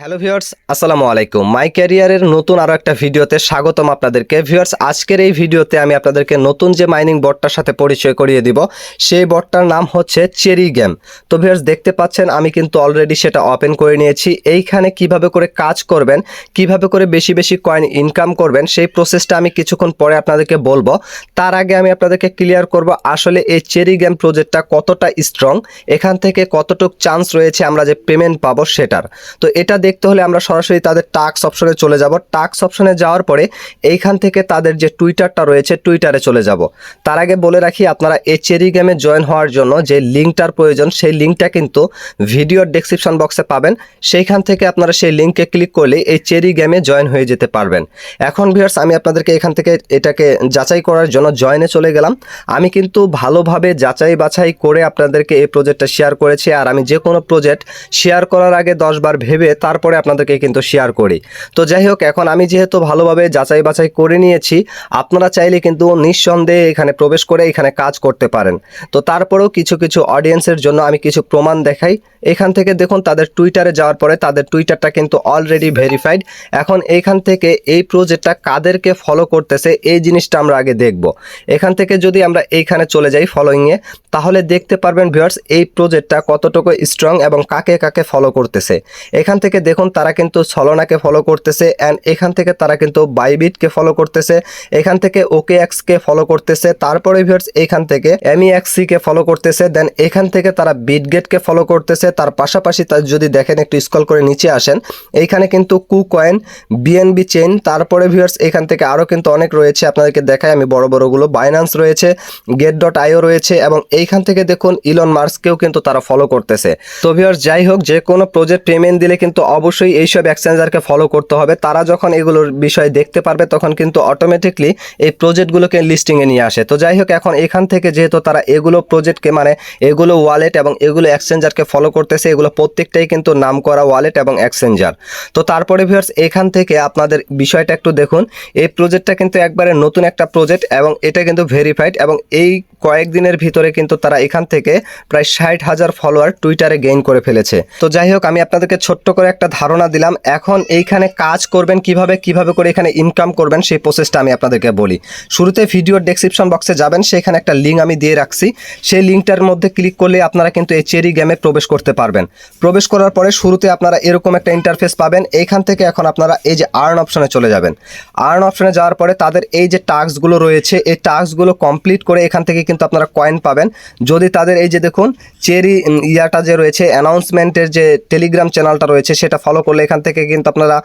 Hello viewers, আসসালামু আলাইকুম। মাই ক্যারিয়ারের নতুন আরও একটা ভিডিওতে স্বাগতম আপনাদেরকে। ভিউয়ার্স, আজকের এই ভিডিওতে আমি আপনাদেরকে নতুন যে মাইনিং বটটার সাথে পরিচয় করিয়ে দিব, সেই বটটার নাম হচ্ছে চেরি গেম তো ভিউয়ার্স, দেখতে পাচ্ছেন, আমি কিন্তু অলরেডি সেটা ওপেন করে নিয়েছি। এইখানে কীভাবে করে কাজ করবেন, কীভাবে করে বেশি বেশি কয়েন ইনকাম করবেন, সেই প্রসেসটা আমি কিছুক্ষণ পরে আপনাদেরকে বলব। তার আগে আমি আপনাদেরকে ক্লিয়ার করব, আসলে এই চেরি গেম প্রজেক্টটা কতটা স্ট্রং এখান থেকে কতটুক চান্স রয়েছে আমরা যে পেমেন্ট পাবো সেটার। তো এটা দেখতে হলে আমরা সরাসরি তাদের টাক্স অপশনে চলে যাব। টাক্স অপশনে যাওয়ার পরে এইখান থেকে তাদের যে টুইটারটা রয়েছে, টুইটারে চলে যাব। তার আগে বলে রাখি, আপনারা এই চেরি গেমে জয়েন হওয়ার জন্য যে লিঙ্কটার প্রয়োজন, সেই লিঙ্কটা কিন্তু ভিডিওর ডেসক্রিপশন বক্সে পাবেন। সেইখান থেকে আপনারা সেই লিঙ্কে ক্লিক করলে এই চেরি গেমে জয়েন হয়ে যেতে পারবেন। এখন ভিউয়ার্স আমি আপনাদেরকে এখান থেকে এটাকে যাচাই করার জন্য জয়েনে চলে গেলাম। আমি কিন্তু ভালোভাবে যাচাই বাছাই করে আপনাদেরকে এই প্রজেক্টটা শেয়ার করেছি। আর আমি যে কোনো প্রজেক্ট শেয়ার করার আগে দশবার ভেবে তারপরে আপনাদেরকে কিন্তু শেয়ার করি। তো যাই হোক, এখন আমি যেহেতু ভালোভাবে যাচাই বাছাই করে নিয়েছি, আপনারা চাইলে কিন্তু নিঃসন্দেহে এখানে প্রবেশ করে এখানে কাজ করতে পারেন। তো তারপরেও কিছু কিছু অডিয়েন্সের জন্য আমি কিছু প্রমাণ দেখাই। এখান থেকে দেখুন, তাদের টুইটারে যাওয়ার পরে তাদের টুইটারটা কিন্তু অলরেডি ভেরিফাইড এখন এইখান থেকে এই প্রজেক্টটা কাদেরকে ফলো করতেছে, এই জিনিসটা আমরা আগে দেখব। এখান থেকে যদি আমরা এইখানে চলে যাই ফলোয়িংয়ে তাহলে দেখতে পারবেন ভিউয়ার্স এই প্রজেক্টটা কতটুকু স্ট্রং এবং কাকে কাকে ফলো করতেছে। এখান থেকে দেখুন, তারা কিন্তু সলোনাকে ফলো করতেছে অ্যান্ড এখান থেকে তারা কিন্তু বাইবিটকে ফলো করতেছে। এখান থেকে ওকে এক্সকে ফলো করতেছে। তারপরে ভিউয়ার্স এখান থেকে এমইএক্সিকে ফলো করতেছে। দেন এখান থেকে তারা বিটগেটকে ফলো করতেছে। তার পাশাপাশি তার যদি দেখেন, একটু স্কল করে নিচে আসেন এইখানে কিন্তু কু কয়েন বিএনবি চেইন তারপরে ভিউয়ার্স এখান থেকে আরও কিন্তু অনেক রয়েছে। আপনাদেরকে দেখাই আমি বড় বড়গুলো বাইন্যান্স রয়েছে গেট ডট আইও রয়েছে এবং এইখান থেকে দেখুন ইলন মার্কসকেও কিন্তু তারা ফলো করতেছে। তো ভিউয়ার্স যাই হোক, যে কোনো প্রজেক্ট পেমেন্ট দিলে কিন্তু অবশ্যই এইসব এক্সচেঞ্জারকে ফলো করতে হবে। তারা যখন এগুলোর বিষয় দেখতে পারবে, তখন কিন্তু অটোমেটিকলি এই প্রজেক্টগুলোকে লিস্টিংয়ে নিয়ে আসে। তো যাই হোক, এখন এখান থেকে যেহেতু তারা এগুলো প্রজেক্টকে মানে এগুলো ওয়ালেট এবং এগুলো এক্সচেঞ্জারকে ফলো করতেছে, এগুলো প্রত্যেকটাই কিন্তু নাম করা ওয়ালেট এবং এক্সচেঞ্জার তো তারপরে ভিউয়ার্স এখান থেকে আপনাদের বিষয়টা একটু দেখুন। এই প্রজেক্টটা কিন্তু একবারে নতুন একটা প্রজেক্ট এবং এটা কিন্তু ভেরিফাইড এবং এই কয়েকদিনের ভিতরে কিন্তু তারা এখান থেকে প্রায় ষাট হাজার ফলোয়ার টুইটারে গেইন করে ফেলেছে। তো যাই হোক, আমি আপনাদেরকে ছোট্ট করে একটা ধারণা দিলাম, এখন এইখানে কাজ করবেন কীভাবে কীভাবে করে এখানে ইনকাম করবেন সেই প্রসেসটা আমি আপনাদেরকে বলি। শুরুতে ভিডিওর ডেসক্রিপশন বক্সে যাবেন, সেখানে একটা লিঙ্ক আমি দিয়ে রাখছি। সেই লিঙ্কটার মধ্যে ক্লিক করলে আপনারা কিন্তু এই চেরি গেমে প্রবেশ করতে পারবেন। প্রবেশ করার পরে শুরুতে আপনারা এরকম একটা ইন্টারফেস পাবেন। এইখান থেকে এখন আপনারা এই যে আর্ন অপশনে চলে যাবেন। আর্ন অপশনে যাওয়ার পরে তাদের এই যে টাস্কগুলো রয়েছে, এই টাস্কগুলো কমপ্লিট করে এখান থেকে কিন্তু আপনারা কয়েন পাবেন। যদি তাদের এই যে দেখুন চেরি ইয়াটা যে রয়েছে অ্যানাউন্সমেন্টের যে টেলিগ্রাম চ্যানেলটা রয়েছে, সেটা ফলো করলে এখান থেকে কিন্তু আপনারা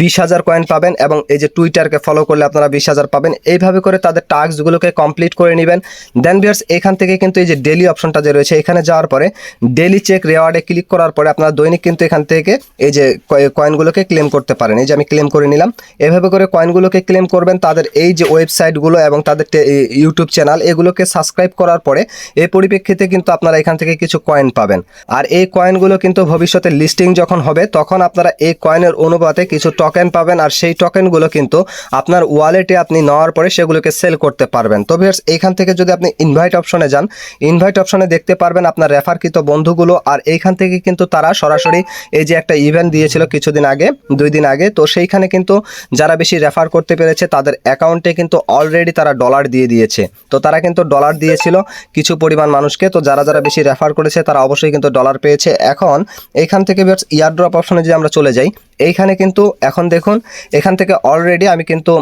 বিশ হাজার কয়েন পাবেন এবং এই যে টুইটারকে ফলো করলে আপনারা বিশ হাজার পাবেন। এইভাবে করে তাদের টাস্কগুলোকে কমপ্লিট করে নেবেন। দেন বিয়ার্স এখান থেকে কিন্তু এই যে ডেলি অপশনটা যে রয়েছে, এখানে যাওয়ার পরে ডেলি চেক রেওয়ার্ডে ক্লিক করার পরে আপনারা দৈনিক কিন্তু এখান থেকে এই যে কয়েনগুলোকে ক্লেম করতে পারেন। এই যে আমি ক্লেম করে নিলাম। এভাবে করে কয়েনগুলোকে ক্লেম করবেন, তাদের এই যে ওয়েবসাইটগুলো এবং তাদের ইউটিউব চ্যানেল এগুলোকে সাবস্ক্রাইব করার পরে এই পরিপ্রেক্ষিতে কিন্তু আপনারা এখান থেকে কিছু কয়েন পাবেন। আর এই কয়েনগুলো কিন্তু ভবিষ্যতে লিস্টিং যখন হবে, তখন আপনারা এই কয়েনের অনুপাতে কিছু টোকেন পাবেন আর সেই টোকেনগুলো কিন্তু আপনার ওয়ালেটে আপনি নেওয়ার পরে সেগুলোকে সেল করতে পারবেন। তো ভিউয়ার্স এইখান থেকে যদি আপনি ইনভাইট অপশনে যান ইনভাইট অপশনে দেখতে পারবেন আপনার রেফারকৃত বন্ধুগুলো আর এইখান থেকে কিন্তু তারা সরাসরি এই যে একটা ইভেন্ট দিয়েছিল কিছুদিন আগে, দুই দিন আগে, তো সেইখানে কিন্তু যারা বেশি রেফার করতে পেরেছে তাদের অ্যাকাউন্টে কিন্তু অলরেডি তারা ডলার দিয়ে দিয়েছে। তো তারা কিন্তু ডলার দিয়েছিল কিছু পরিমাণ মানুষকে, তো যারা যারা বেশি রেফার করেছে তারা অবশ্যই কিন্তু ডলার পেয়েছে। এখন এইখান থেকে ভিয়ার্স ইয়ারড্রপ অপশনে যদি আমরা চলে যাই, এইখানে কিন্তু এখন দেখুন, এখান থেকে অলরেডি আমি কিন্তু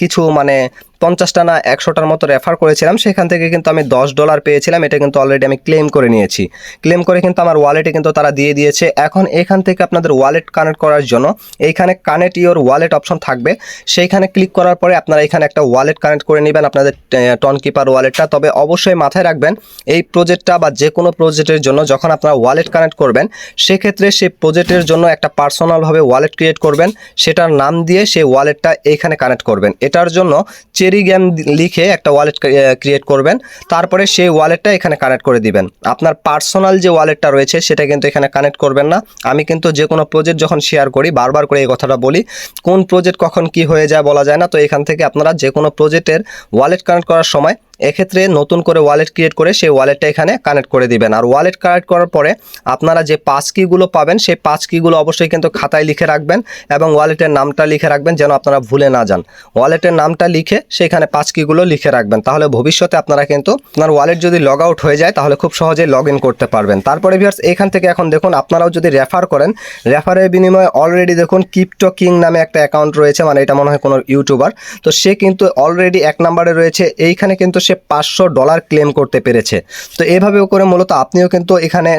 কিছু মানে পঞ্চাশটা না একশোটার মতো রেফার করেছিলাম, সেখান থেকে কিন্তু আমি দশ ডলার পেয়েছিলাম, এটা কিন্তু অলরেডি আমি ক্লেম করে নিয়েছি। ক্লেম করে কিন্তু আমার ওয়ালেটে কিন্তু তারা দিয়ে দিয়েছে। এখন এখান থেকে আপনাদের ওয়ালেট কানেক্ট করার জন্য এইখানে কানেক্ট ইওর ওয়ালেট অপশন থাকবে। সেইখানে ক্লিক করার পরে আপনারা এখানে একটা ওয়ালেট কানেক্ট করে নেবেন আপনাদের টন কিপার ওয়ালেটটা তবে অবশ্যই মাথায় রাখবেন, এই প্রজেক্টটা বা যে কোনো প্রজেক্টের জন্য যখন আপনারা ওয়ালেট কানেক্ট করবেন, সেক্ষেত্রে সেই প্রজেক্টের জন্য একটা পার্সোনালভাবে ওয়ালেট ক্রিয়েট করবেন। সেটার নাম দিয়ে সেই ওয়ালেটটা এইখানে কানেক্ট করবেন। এটার জন্য চেরি গেম লিখে একটা ওয়ালেট ক্রিয়েট করবেন। তারপরে সেই ওয়ালেটটা এখানে কানেক্ট করে দিবেন। আপনার পার্সোনাল যে ওয়ালেটটা রয়েছে, সেটা কিন্তু এখানে কানেক্ট করবেন না। আমি কিন্তু যে কোনো প্রজেক্ট যখন শেয়ার করি, বারবার করে এই কথাটা বলি, কোন প্রজেক্ট কখন কি হয়ে যায় বলা যায় না। তো এখান থেকে আপনারা যে কোনো প্রজেক্টের ওয়ালেট কানেক্ট করার সময় এক্ষেত্রে নতুন করে ওয়ালেট ক্রিয়েট করে সেই ওয়ালেটটা এখানে কানেক্ট করে দিবেন। আর ওয়ালেট কানেক্ট করার পরে আপনারা যে পাঁচ কিগুলো পাবেন, সেই পাঁচ কিগুলো অবশ্যই কিন্তু খাতায় লিখে রাখবেন এবং ওয়ালেটের নামটা লিখে রাখবেন যেন আপনারা ভুলে না যান। ওয়ালেটের নামটা লিখে সেখানে পাঁচ কিগুলো লিখে রাখবেন। তাহলে ভবিষ্যতে আপনারা কিন্তু আপনার ওয়ালেট যদি লগ আউট হয়ে যায়, তাহলে খুব সহজেই লগ ইন করতে পারবেন। তারপরে ভিউয়ার্স এখান থেকে এখন দেখুন, আপনারাও যদি রেফার করেন রেফারের বিনিময়ে অলরেডি দেখুন কিপটো কিং নামে একটা অ্যাকাউন্ট রয়েছে মানে এটা মনে হয় কোনো ইউটিউবার তো সে কিন্তু অলরেডি এক নাম্বারে রয়েছে। এইখানে কিন্তু সে পাঁচশো ডলার ক্লেম করতে পেরেছে। তো এইভাবেও করে মূলত আপনিও কিন্তু এখানে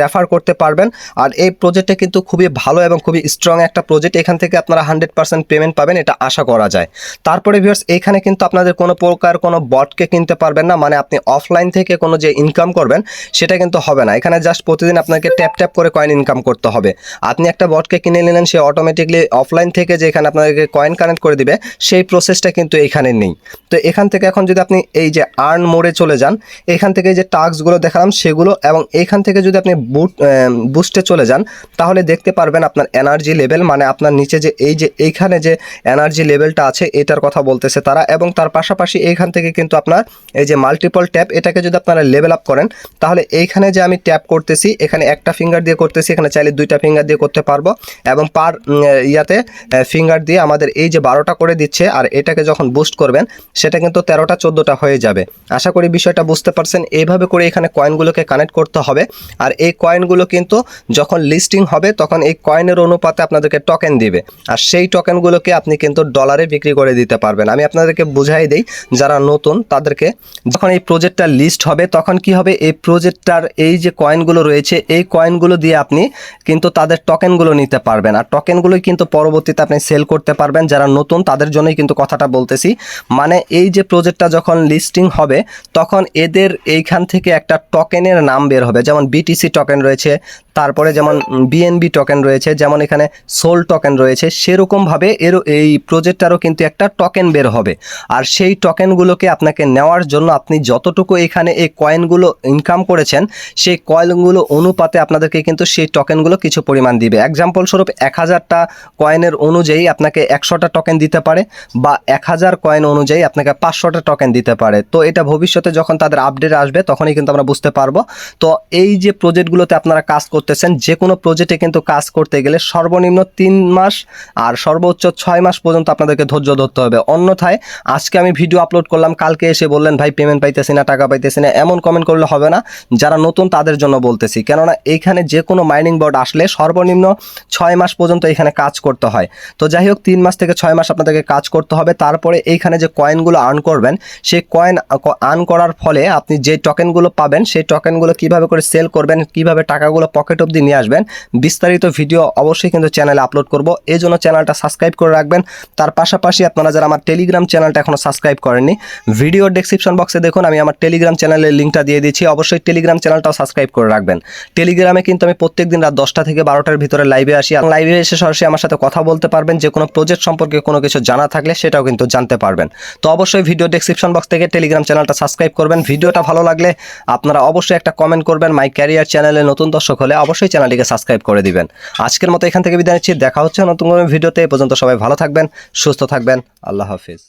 রেফার করতে পারবেন। আর এই প্রজেক্টটা কিন্তু খুবই ভালো এবং খুবই স্ট্রং একটা প্রজেক্ট এখান থেকে আপনারা হান্ড্রেড পার্সেন্ট পেমেন্ট পাবেন, এটা আশা করা যায়। তারপরে ভিউয়ার্স এখানে কিন্তু আপনাদের কোনো প্রকার কোনো বটকে কিনতে পারবেন না। মানে আপনি অফলাইন থেকে কোনো যে ইনকাম করবেন, সেটা কিন্তু হবে না। এখানে জাস্ট প্রতিদিন আপনাকে ট্যাপ ট্যাপ করে কয়েন ইনকাম করতে হবে। আপনি একটা বটকে কিনে নিলেন, সে অটোমেটিকলি অফলাইন থেকে যে এখানে আপনাদেরকে কয়েন কানেক্ট করে দিবে, সেই প্রসেসটা কিন্তু এখানে নেই। তো এখান থেকে এখন যদি আপনি এই যে আর্ন মোড়ে চলে যান, এখান থেকে যে টাস্কগুলো দেখালাম সেগুলো এবং এখান থেকে যদি আপনি বুট বুস্টে চলে যান, তাহলে দেখতে পারবেন আপনার এনার্জি লেভেল মানে আপনার নিচে যে এই যে এইখানে যে এনার্জি লেভেলটা আছে, এটার কথা বলতেছে তারা এবং তার পাশাপাশি এইখান থেকে কিন্তু আপনার এই যে মাল্টিপল ট্যাপ এটাকে যদি আপনারা লেভেল আপ করেন, তাহলে এইখানে যে আমি ট্যাপ করতেছি, এখানে একটা ফিঙ্গার দিয়ে করতেছি, এখানে চাইলে দুইটা ফিঙ্গার দিয়ে করতে পারব এবং পার ইয়াতে ফিঙ্গার দিয়ে আমাদের এই যে বারোটা করে দিচ্ছে, আর এটাকে যখন বুস্ট করবেন, সেটা কিন্তু তেরোটা, চোদ্দোটা হয়ে যাবে। আশা করি বিষয়টা বুঝতে পারছেন। এইভাবে করে এখানে কয়েনগুলোকে কানেক্ট করতে হবে। আর এই কয়েনগুলো কিন্তু যখন লিস্টিং হবে, তখন এই কয়েনের অনুপাতে আপনাদেরকে টোকেন দিবে। আর সেই টোকেনগুলোকে আপনি কিন্তু ডলারে বিক্রি করে দিতে পারবেন। আমি আপনাদেরকে বুঝাই দিই, যারা নতুন, তাদেরকে যখন এই প্রজেক্টটা লিস্ট হবে, তখন কি হবে? এই প্রজেক্টটার এই যে কয়েনগুলো রয়েছে, এই কয়েনগুলো দিয়ে আপনি কিন্তু তাদের টোকেনগুলো নিতে পারবেন। আর টোকেনগুলোই কিন্তু পরবর্তীতে আপনি সেল করতে পারবেন। যারা নতুন, তাদের জন্যই কিন্তু কথাটা বলতেছি। মানে এই যে প্রজেক্টটা যখন লিস্টিং হবে, তখন এদের এইখান থেকে একটা টোকেনের নাম বের হবে। যেমন বিটিসি টোকেন রয়েছে, তারপরে যেমন বিএনবি টোকেন রয়েছে, যেমন এখানে সোল টোকেন রয়েছে, সেরকমভাবে এরও এই প্রজেক্টটারও কিন্তু একটা টোকেন বের হবে। আর সেই টোকেনগুলোকে আপনাকে নেওয়ার জন্য আপনি যতটুকু এখানে এই কয়েনগুলো ইনকাম করেছেন, সেই কয়েনগুলো অনুপাতে আপনাদেরকে কিন্তু সেই টোকেনগুলো কিছু পরিমাণ দিবে। এক্সাম্পল স্বরূপ এক হাজারটা কয়েনের অনুযায়ী আপনাকে একশোটা টোকেন দিতে পারে, বা এক হাজার কয়েন অনুযায়ী আপনাকে পাঁচশোটা টোকেন দিতে পারে। তো এটা ভবিষ্যতে যখন তাদের আপডেট আসবে, তখনই কিন্তু আমরা বুঝতে পারব। তো এই যে প্রজেক্টগুলোতে আপনারা কাজ করতেছেন যে কোনো প্রজেক্টে কিন্তু কাজ করতে গেলে সর্বনিম্ন তিন মাস আর সর্বোচ্চ ছয় মাস পর্যন্ত আপনাদেরকে ধৈর্য ধরতে হবে। অন্যথায় আজকে আমি ভিডিও আপলোড করলাম, কালকে এসে বললেন, ভাই পেমেন্ট পাইতেছি না, টাকা পাইতেছি না। এমন কমেন্ট করলে হবে না। যারা নতুন, তাদের জন্য বলতেছি। কেননা এইখানে যে কোনো মাইনিং বোর্ড আসলে সর্বনিম্ন ছয় মাস পর্যন্ত এখানে কাজ করতে হয়। তো যাই হোক, তিন মাস থেকে ছয় মাস আপনাদেরকে কাজ করতে হবে। তারপরে এইখানে যে কয়েনগুলো আর্ন করবেন, সেই কয়েন আর্ন করার ফলে আপনি যে টোকেনগুলো পাবেন, সেই টোকেনগুলো কীভাবে করে সেল করবেন, কীভাবে টাকাগুলো পকেট অবধি নিয়ে আসবেন, বিস্তারিত ভিডিও অবশ্যই কিন্তু চ্যানেলে আপলোড করব। এই জন্য চ্যানেলটা সাবস্ক্রাইব করে রাখবেন। তার পাশাপাশি আপনারা যারা আমার টেলিগ্রাম চ্যানেলটা এখনও সাবস্ক্রাইব করেননি ভিডিও ডেসক্রিপশন বক্সে দেখুন, আমি আমার টেলিগ্রাম চ্যানেলের লিঙ্কটা দিয়ে দিচ্ছি। অবশ্যই টেলিগ্রাম চ্যানেলটাও সাবস্ক্রাইব করে রাখবেন। টেলিগ্রামে কিন্তু আমি প্রত্যেক দিন রাত দশটা থেকে বারোটার ভিতরে লাইভে আসি। আর লাইভে এসে সরাসরি আমার সাথে কথা বলতে পারবেন। যে কোনো প্রজেক্ট সম্পর্কে কোনো কিছু জানা থাকলে সেটাও কিন্তু জানতে পারবেন। তো অবশ্যই ভিডিও ডেসক্রিপশন বক্স থেকে টেলিগ্রাম চ্যানেলটা সাবস্ক্রাইব করবেন। ভিডিওটা ভালো লাগলে আপনারা অবশ্যই একটা কমেন্ট করবেন। মাই ক্যারিয়ার চ্যানেলে নতুন দর্শক হলে অবশ্যই চ্যানেলটিকে সাবস্ক্রাইব করে দিবেন। আজকের মতো এখান থেকে বিদায় নিচ্ছি। দেখা হচ্ছে নতুন কোনো ভিডিওতে এ পর্যন্ত সবাই ভালো থাকবেন, সুস্থ থাকবেন। আল্লাহ হাফিজ।